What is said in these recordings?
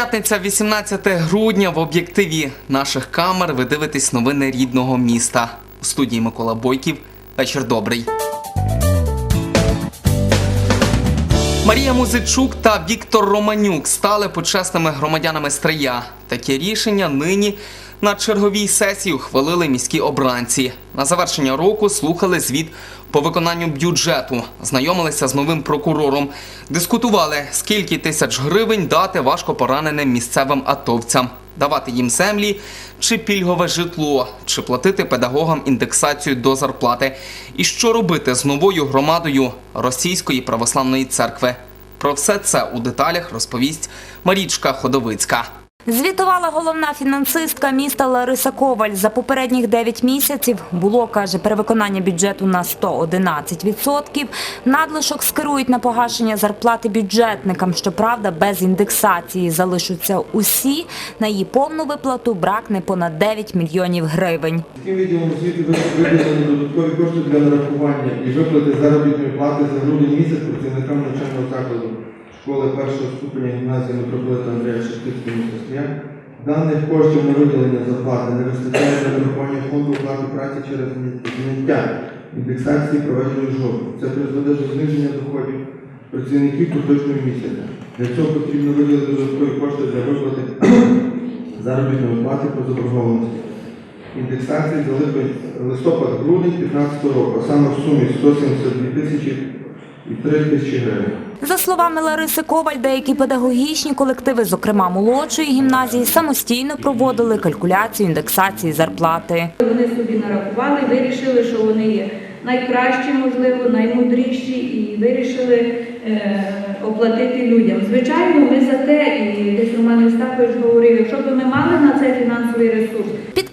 П'ятниця, 18 грудня. В об'єктиві наших камер ви дивитесь новини рідного міста. У студії Микола Бойків. Вечір добрий. Марія Музичук та Віктор Романюк стали почесними громадянами Стрия. Таке рішення нині на черговій сесії ухвалили міські обранці. На завершення року слухали звіт по виконанню бюджету, знайомилися з новим прокурором, дискутували, скільки тисяч гривень дати важко пораненим місцевим атовцям, давати їм землі чи пільгове житло, чи платити педагогам індексацію до зарплати, і що робити з новою громадою Російської православної церкви. Про все це у деталях розповість Марічка Ходовицька. Звітувала головна фінансистка міста Лариса Коваль. За попередніх 9 місяців було, каже, перевиконання бюджету на 111%. Надлишок скерують на погашення зарплати бюджетникам. Щоправда, без індексації залишаться усі. На її повну виплату бракне понад 9 мільйонів гривень. Міським відділом освіти виділені додаткові кошти для нарахування і виплати заробітної плати за грудень місяць працівникам навчального закладу школи першого ступеня гімназії митрополита Андрія Шептицького міста Даних коштів на виділення зарплати не вистачає для нарахування фонду оплати праці через зняття індексації проведеної жовтня. Це призведе до зниження доходів працівників поточного місяця. Для цього потрібно виділити додаткові кошти для виплати заробітної плати по заборгованості. Індексації за листопад-грудень 2015 року, а саме в сумі 172 тисячі і 3 тисячі гривень. За словами Лариси Коваль, деякі педагогічні колективи, зокрема молодшої гімназії, самостійно проводили калькуляцію індексації зарплати. Вони собі нарахували, вирішили, що вони є найкращі, можливо, наймудріші, і вирішили е, оплатити людям. Звичайно, ми за те, і десь Роман Остапович говорив, якщо б ми мали на це фінансовий ресурс,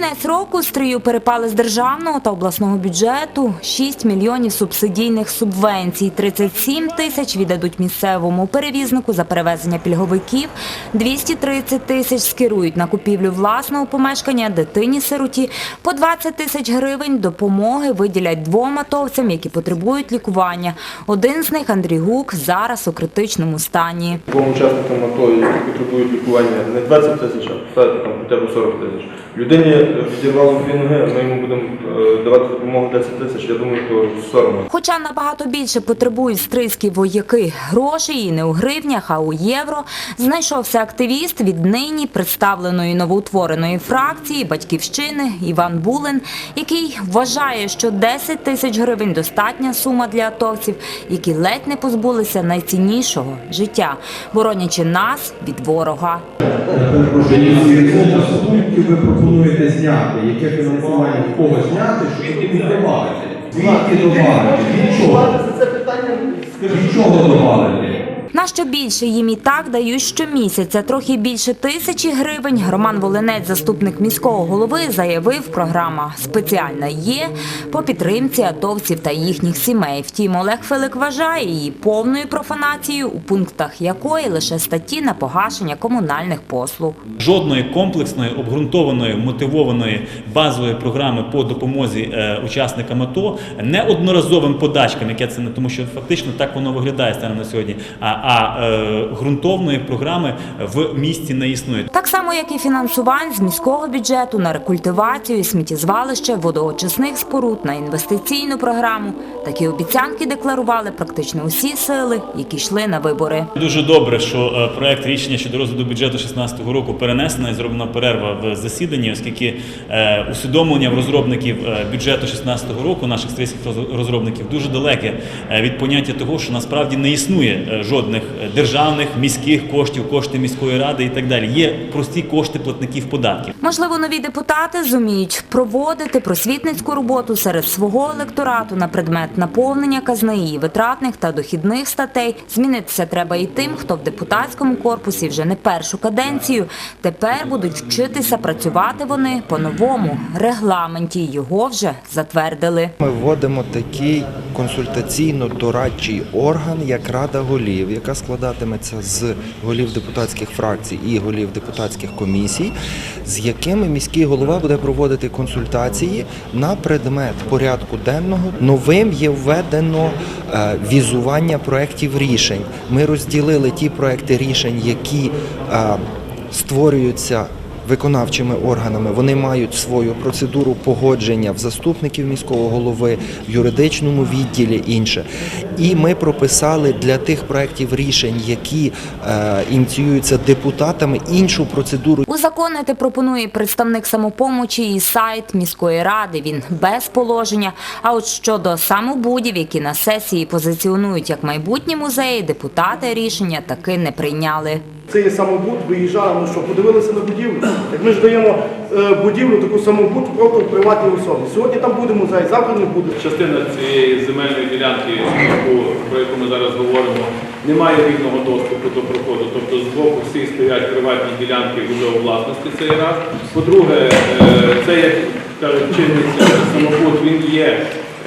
кінець року стрію перепали з державного та обласного бюджету 6 мільйонів субсидійних субвенцій, 37 тисяч віддадуть місцевому перевізнику за перевезення пільговиків, 230 тисяч скерують на купівлю власного помешкання дитині-сироті, по 20 тисяч гривень допомоги виділять двом атовцям, які потребують лікування. Один з них, Андрій Гук, зараз у критичному стані. Двом учасникам АТО, які потребують лікування не 20 тисяч, а хоча б 40 тисяч. Людині е, відірвало дві ноги, ми йому будемо е, давати допомогу 10 тисяч, я думаю, то соромно. Хоча набагато більше потребують стрийські вояки грошей і не у гривнях, а у євро, знайшовся активіст від нині представленої новоутвореної фракції Батьківщини Іван Булин, який вважає, що 10 тисяч гривень достатня сума для атовців, які ледь не позбулися найціннішого життя, боронячи нас від ворога. Пропонуєте зняти? Яке фінансування в кого зняти, щоб ви не добавити? Звідки добавити? Від чого? Від чого добавити? На що більше їм і так дають щомісяця, трохи більше тисячі гривень. Роман Волинець, заступник міського голови, заявив, програма спеціальна є по підтримці атовців та їхніх сімей. Втім, Олег Филик вважає її повною профанацією, у пунктах якої лише статті на погашення комунальних послуг. Жодної комплексної, обґрунтованої, мотивованої базової програми по допомозі е, учасникам АТО, не одноразовим подачкам, яке це не тому, що фактично так воно виглядає станом на сьогодні. А, а е, ґрунтовної програми в місті не існує. Так само, як і фінансувань з міського бюджету на рекультивацію сміттєзвалище водоочисних споруд на інвестиційну програму. Такі обіцянки декларували практично усі сили, які йшли на вибори. Дуже добре, що е, проект рішення щодо розгляду бюджету 2016 року перенесена і зроблена перерва в засіданні, оскільки е, усвідомлення в розробників бюджету 2016 року, наших стрийських роз- розробників, дуже далеке від поняття того, що насправді не існує жодних е, державних міських коштів, кошти міської ради і так далі. Є прості кошти платників податків. Можливо, нові депутати зуміють проводити просвітницьку роботу серед свого електорату на предмет наповнення казни її витратних та дохідних статей. Змінитися треба і тим, хто в депутатському корпусі вже не першу каденцію. Тепер будуть вчитися працювати вони по новому регламенті. Його вже затвердили. Ми вводимо такий консультаційно-дорадчий орган, як Рада голів, яка складатиметься з голів депутатських фракцій і голів депутатських комісій, з якими міський голова буде проводити консультації на предмет порядку денного. Новим є введено е, візування проєктів рішень. Ми розділили ті проекти рішень, які е, створюються виконавчими органами. Вони мають свою процедуру погодження в заступників міського голови, в юридичному відділі інше. І ми прописали для тих проєктів рішень, які е, ініціюються депутатами, іншу процедуру. Узаконити пропонує представник самопомочі і сайт міської ради. Він без положення. А от щодо самобудів, які на сесії позиціонують як майбутні музеї, депутати рішення таки не прийняли. Це є самобут, виїжджали, ну що, подивилися на будівлю. Як ми ж даємо е, будівлю, таку самобут просто приватній особі. Сьогодні там буде музей, завтра не буде. Частина цієї земельної ділянки, про яку ми зараз говоримо, не має вільного доступу до проходу. Тобто з боку всі стоять приватні ділянки вже у власності цей раз. По-друге, е, це як кажуть, чинний самобут, він є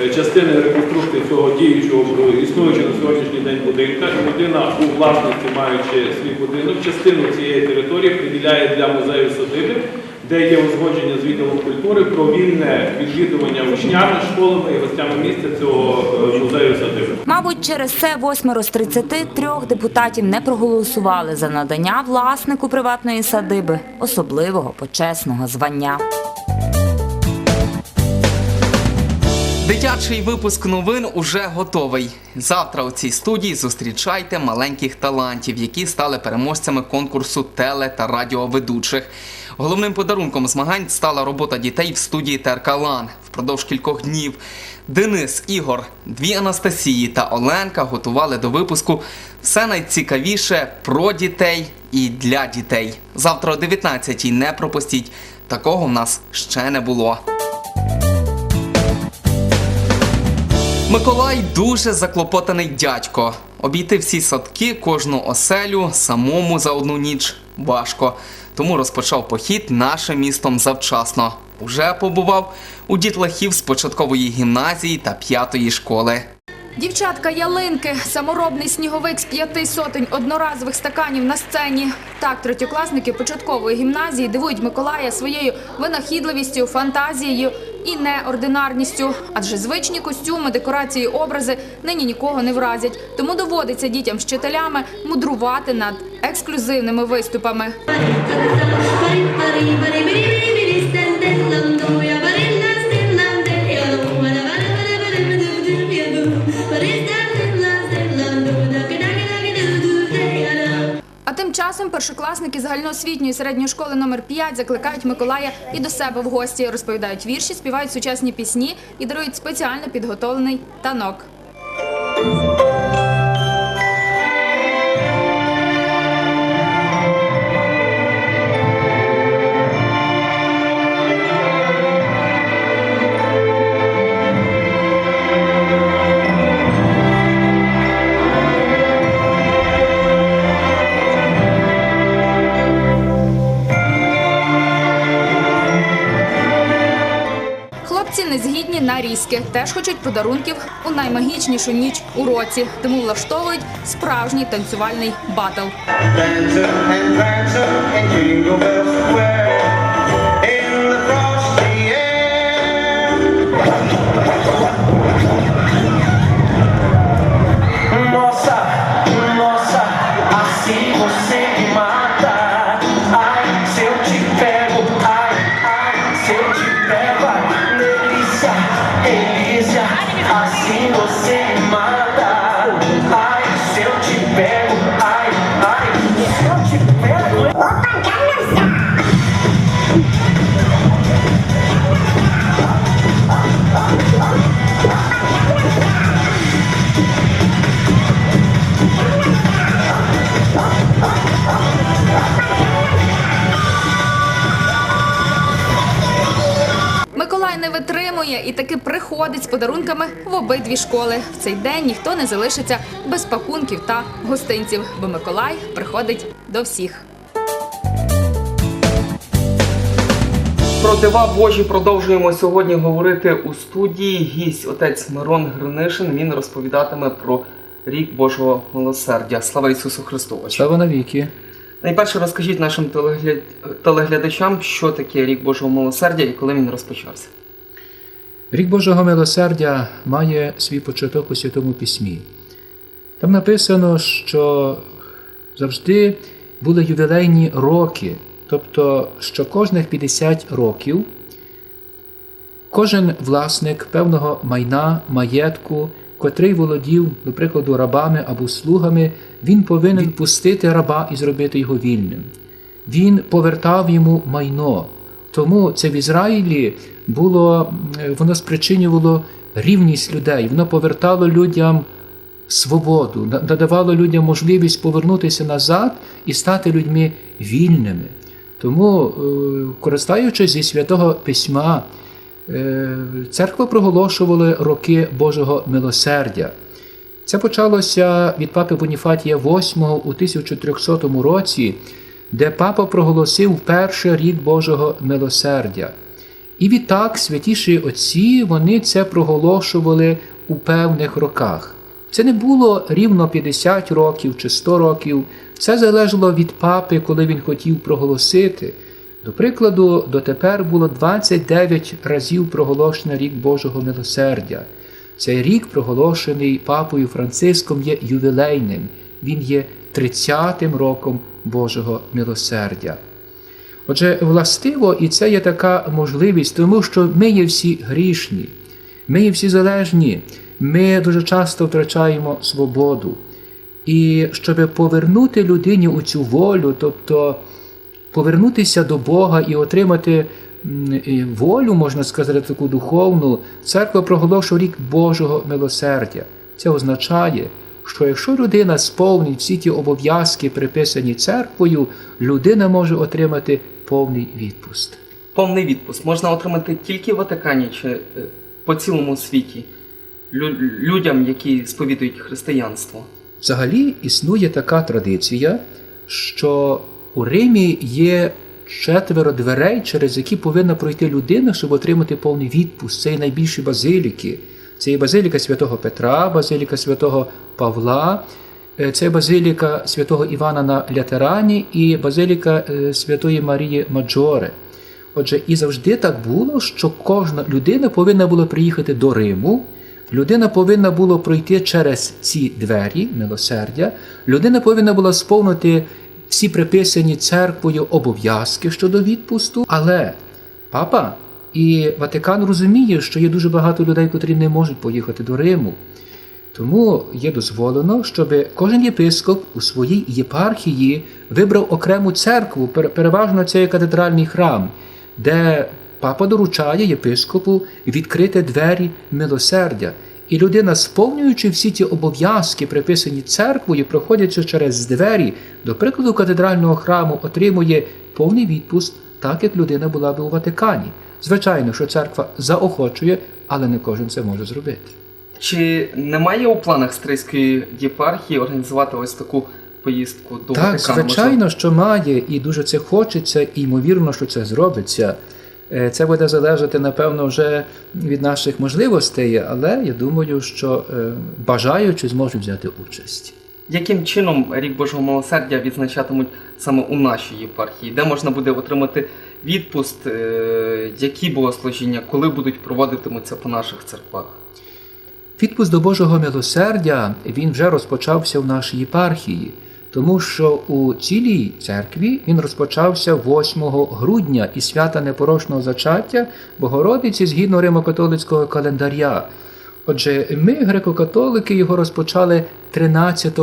е, частиною реконструкції цього діючого існуючого на сьогоднішній день будинка. Людина у власності, маючи свій будинок, частину цієї території приділяє для музею садиби де є узгодження з відділом культури про вільне відвідування учнями, школами і гостями місця цього е, музею садиби. Мабуть, через це восьмеро з 33 депутатів не проголосували за надання власнику приватної садиби особливого почесного звання. Дитячий випуск новин уже готовий. Завтра у цій студії зустрічайте маленьких талантів, які стали переможцями конкурсу теле та радіоведучих. Головним подарунком змагань стала робота дітей в студії ТРК «Лан». Впродовж кількох днів Денис, Ігор, дві Анастасії та Оленка готували до випуску все найцікавіше про дітей і для дітей. Завтра о 19-й не пропустіть. Такого в нас ще не було. Миколай дуже заклопотаний дядько. Обійти всі садки, кожну оселю самому за одну ніч важко. Тому розпочав похід нашим містом завчасно. Уже побував у дітлахів з початкової гімназії та п'ятої школи. Дівчатка ялинки, саморобний сніговик з п'яти сотень одноразових стаканів на сцені. Так, третьокласники початкової гімназії дивують Миколая своєю винахідливістю, фантазією і неординарністю. Адже звичні костюми, декорації, образи нині нікого не вразять. Тому доводиться дітям з вчителями мудрувати над ексклюзивними виступами. Часом першокласники загальноосвітньої середньої школи номер 5 закликають Миколая і до себе в гості, розповідають вірші, співають сучасні пісні і дарують спеціально підготовлений танок. Згідні теж хочуть подарунків у наймагічнішу ніч у році, тому влаштовують справжній танцювальний батл. Миколай і таки приходить з подарунками в обидві школи. В цей день ніхто не залишиться без пакунків та гостинців, бо Миколай приходить до всіх. Про дива Божі продовжуємо сьогодні говорити у студії. Гість отець Мирон Гринишин. Він розповідатиме про рік Божого милосердя. Слава Ісусу Христу! Слава навіки. Найперше розкажіть нашим телегля... телеглядачам, що таке рік Божого милосердя і коли він розпочався. Рік Божого милосердя має свій початок у Святому Письмі. Там написано, що завжди були ювілейні роки, тобто що кожних 50 років кожен власник певного майна, маєтку, котрий володів, до прикладу, рабами або слугами, він повинен відпустити раба і зробити його вільним. Він повертав йому майно. Тому це в Ізраїлі було, воно спричинювало рівність людей, воно повертало людям свободу, надавало людям можливість повернутися назад і стати людьми вільними. Тому, е, користаючись зі святого письма, е, церква проголошувала роки Божого милосердя. Це почалося від папи Боніфатія VIII у 1300 році, де папа проголосив перший рік Божого милосердя. І відтак святіші отці вони це проголошували у певних роках. Це не було рівно 50 років чи 100 років. Це залежало від папи, коли він хотів проголосити. До прикладу, дотепер було 29 разів проголошено рік Божого милосердя. Цей рік, проголошений папою Франциском, є ювілейним. Він є 30-тим роком Божого милосердя. Отже, властиво, і це є така можливість, тому що ми є всі грішні, ми є всі залежні, ми дуже часто втрачаємо свободу. І щоб повернути людині у цю волю, тобто повернутися до Бога і отримати волю, можна сказати, таку духовну, церква проголошує рік Божого милосердя. Це означає, що якщо людина сповнить всі ті обов'язки, приписані церквою, людина може отримати повний відпуст. Повний відпуск можна отримати тільки в Ватикані чи е, по цілому світі Лю- людям, які сповідують християнство. Взагалі існує така традиція, що у Римі є четверо дверей, через які повинна пройти людина, щоб отримати повний відпуск. Це є найбільші базиліки. Це є базиліка святого Петра, базиліка святого Павла, е, це базиліка святого Івана на Лятерані і базиліка е, святої Марії Маджоре. Отже, і завжди так було, що кожна людина повинна була приїхати до Риму. Людина повинна була пройти через ці двері милосердя. Людина повинна була сповнити всі приписані церквою обов'язки щодо відпусту. Але папа і Ватикан розуміє, що є дуже багато людей, котрі не можуть поїхати до Риму. Тому є дозволено, щоб кожен єпископ у своїй єпархії вибрав окрему церкву, переважно це катедральний храм, де папа доручає єпископу відкрити двері милосердя. І людина, сповнюючи всі ті обов'язки, приписані церквою, проходячи через двері, до прикладу катедрального храму, отримує повний відпуск, так як людина була би у Ватикані. Звичайно, що церква заохочує, але не кожен це може зробити. Чи немає у планах Стрийської єпархії організувати ось таку поїздку до Так, Ватикану? звичайно, що має, і дуже це хочеться, і ймовірно, що це зробиться. Е, Це буде залежати, напевно, вже від наших можливостей, але я думаю, що е, бажаючи зможуть взяти участь. Яким чином рік Божого милосердя відзначатимуть саме у нашій єпархії? Де можна буде отримати відпуст, е, які богослужіння, коли будуть проводитимуться по наших церквах? Відпуск до Божого милосердя він вже розпочався в нашій єпархії, тому що у цілій церкві він розпочався 8 грудня і свята непорочного зачаття Богородиці згідно римокатолицького календаря. Отже, ми, греко-католики, його розпочали 13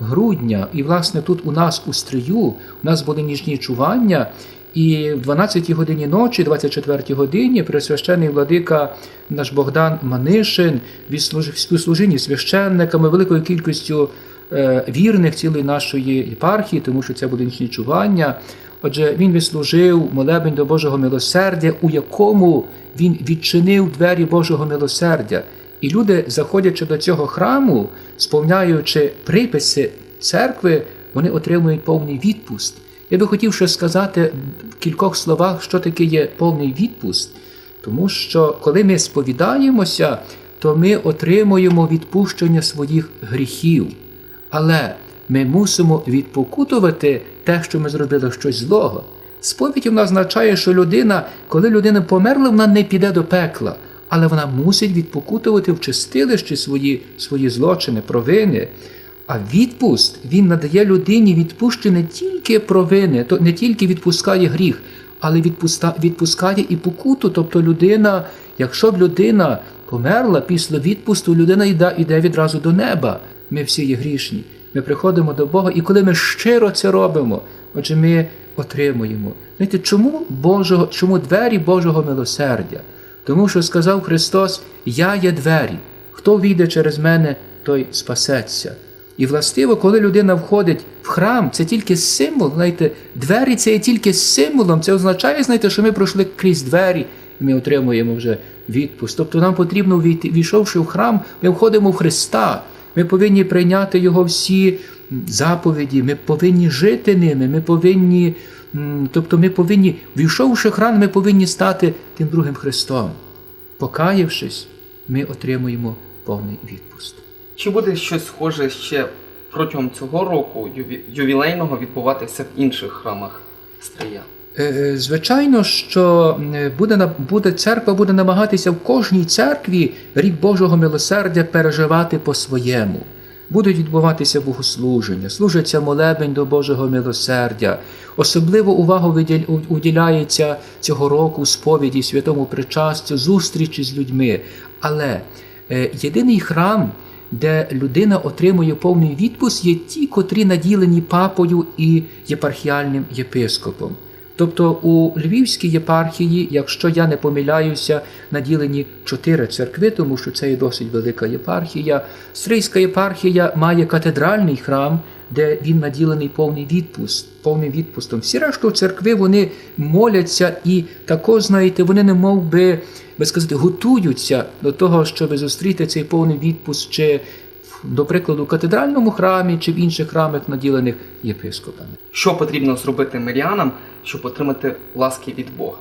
грудня, і власне тут у нас у стрию у нас були ніжні чування. І в 12 годині ночі, 24 годині, пресвящений владика наш Богдан Манишин відслужив співслужінні священниками, великою кількістю е, вірних цілої нашої єпархії, тому що це були нічні чування. Отже, він відслужив молебень до Божого милосердя, у якому він відчинив двері Божого милосердя. І люди, заходячи до цього храму, сповняючи приписи церкви, вони отримують повний відпуст. Я би хотів ще сказати в кількох словах, що таке є повний відпуст, тому що коли ми сповідаємося, то ми отримуємо відпущення своїх гріхів. Але ми мусимо відпокутувати те, що ми зробили щось злого. Сповідь вона означає, що людина, коли людина померла, вона не піде до пекла, але вона мусить відпокутувати в чистилищі свої, свої злочини, провини. А відпуст він надає людині відпущення не тільки провини, то не тільки відпускає гріх, але відпускає і покуту. Тобто людина, якщо б людина померла після відпусту, людина йде, йде відразу до неба. Ми всі є грішні. Ми приходимо до Бога, і коли ми щиро це робимо, отже, ми отримуємо. Знаєте, чому Божого, чому двері Божого милосердя? Тому що сказав Христос: Я є двері. Хто війде через мене, той спасеться. І властиво, коли людина входить в храм, це тільки символ. Знаєте, двері це є тільки символом. Це означає, знаєте, що ми пройшли крізь двері, і ми отримуємо вже відпуск. Тобто нам потрібно війшовши в храм, ми входимо в Христа. Ми повинні прийняти Його всі заповіді, ми повинні жити ними, ми повинні, тобто ми повинні, війшовши храм, ми повинні стати тим другим Христом. Покаявшись, ми отримуємо повний відпуск. Чи буде щось схоже ще протягом цього року ювілейного відбуватися в інших храмах Стрия? Е, е, Звичайно, що е, буде, буде церква буде намагатися в кожній церкві рік Божого милосердя переживати по-своєму. Будуть відбуватися богослуження, служиться молебень до Божого милосердя. Особливо увагу уділяється цього року сповіді святому причастю, зустрічі з людьми. Але е, єдиний храм, де людина отримує повний відпуск, є ті, котрі наділені папою і єпархіальним єпископом. Тобто у Львівській єпархії, якщо я не помиляюся, наділені чотири церкви, тому що це є досить велика єпархія. Стрийська єпархія має катедральний храм, де він наділений повний відпуск, повним відпустом. Всі решту церкви вони моляться і також, знаєте, вони не мов би, би сказати, готуються до того, щоб зустріти цей повний відпуск чи, до прикладу, в катедральному храмі чи в інших храмах, наділених єпископами. Що потрібно зробити мирянам, щоб отримати ласки від Бога?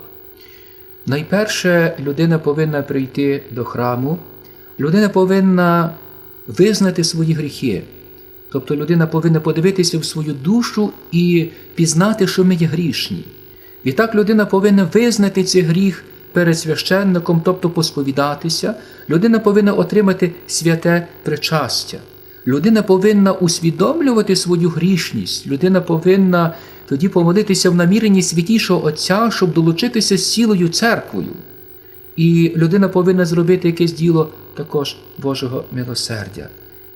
Найперше, людина повинна прийти до храму, людина повинна визнати свої гріхи. Тобто людина повинна подивитися в свою душу і пізнати, що ми є грішні. Відтак людина повинна визнати цей гріх перед священником, тобто посповідатися. Людина повинна отримати святе причастя. Людина повинна усвідомлювати свою грішність. Людина повинна тоді помолитися в наміренні святішого Отця, щоб долучитися з цілою церквою. І людина повинна зробити якесь діло також Божого милосердя.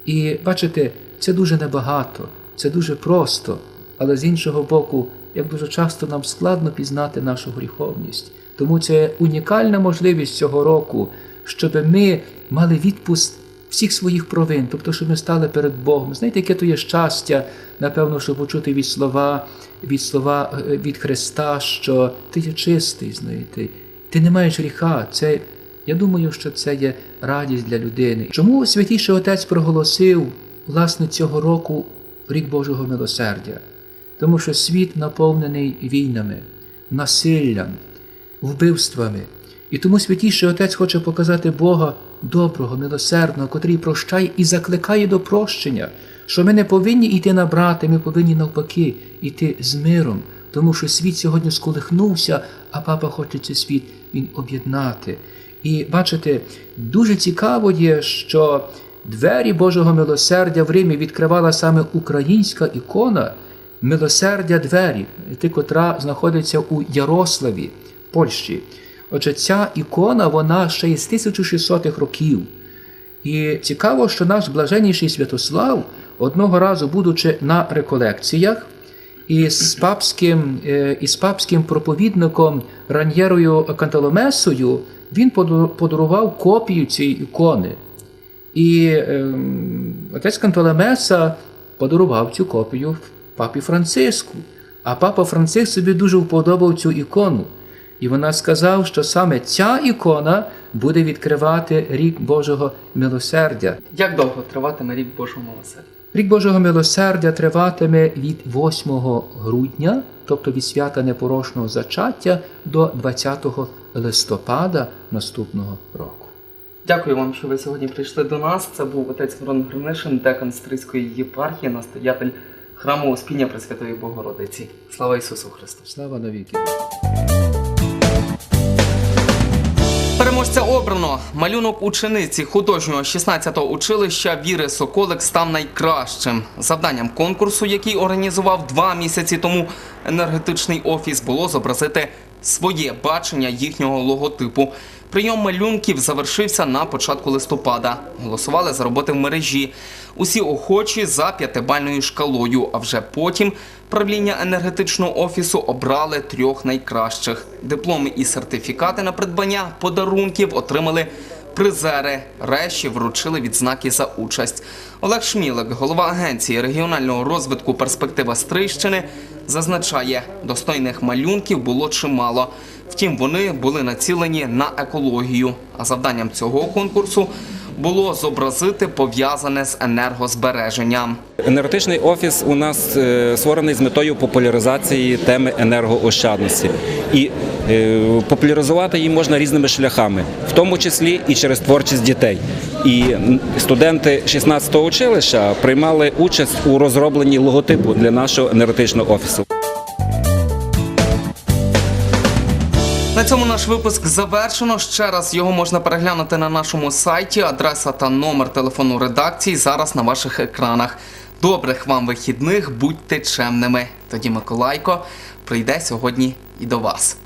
І бачите, це дуже небагато, це дуже просто, але з іншого боку, як дуже часто нам складно пізнати нашу гріховність. Тому це унікальна можливість цього року, щоб ми мали відпуск всіх своїх провин, тобто, щоб ми стали перед Богом. Знаєте, яке то є щастя, напевно, щоб почути від слова, від слова е, від Христа, що ти є чистий, знаєте, ти не маєш гріха. Це, я думаю, що це є радість для людини. Чому святіший Отець проголосив власне цього року рік Божого милосердя? Тому що світ наповнений війнами, насиллям, вбивствами. І тому святіший Отець хоче показати Бога доброго, милосердного, котрий прощає і закликає до прощення, що ми не повинні йти на брати, ми повинні навпаки йти з миром, тому що світ сьогодні сколихнувся, а папа хоче цей світ він об'єднати. І бачите, дуже цікаво є, що двері Божого милосердя в Римі відкривала саме українська ікона милосердя двері, котра знаходиться у Ярославі, Польщі. Отже, ця ікона вона ще є з 1600-х років. І цікаво, що наш блаженніший Святослав одного разу, будучи на реколекціях, із папським, е, із папським проповідником Раньєрою Канталомесою, він подарував копію цієї ікони. І ем, отець Канталемеса подарував цю копію папі Франциску. А папа Франциск собі дуже вподобав цю ікону. І вона сказав, що саме ця ікона буде відкривати рік Божого милосердя. Як довго триватиме рік Божого милосердя? Рік Божого милосердя триватиме від 8 грудня, тобто від свята непорочного зачаття, до 20 листопада наступного року. Дякую вам, що ви сьогодні прийшли до нас. Це був отець Мирон Гринишин, декан Стрийської єпархії, настоятель храму Успіння Пресвятої Богородиці. Слава Ісусу Христу! Слава навіки! Переможця обрано. Малюнок учениці художнього 16-го училища Віри Соколик став найкращим. Завданням конкурсу, який організував два місяці тому енергетичний офіс, було зобразити своє бачення їхнього логотипу. Прийом малюнків завершився на початку листопада. Голосували за роботи в мережі. Усі охочі за п'ятибальною шкалою. А вже потім правління енергетичного офісу обрали трьох найкращих. Дипломи і сертифікати на придбання подарунків отримали призери. Решті вручили відзнаки за участь. Олег Шмілик, голова агенції регіонального розвитку Перспектива Стрийщини, зазначає, достойних малюнків було чимало. Втім, вони були націлені на екологію. А завданням цього конкурсу було зобразити пов'язане з енергозбереженням. Енергетичний офіс у нас е, створений з метою популяризації теми енергоощадності. І популяризувати її можна різними шляхами, в тому числі і через творчість дітей. І студенти 16-го училища приймали участь у розробленні логотипу для нашого енергетичного офісу. На цьому наш випуск завершено. Ще раз його можна переглянути на нашому сайті. Адреса та номер телефону редакції зараз на ваших екранах. Добрих вам вихідних, будьте чемними. Тоді Миколайко прийде сьогодні і до вас.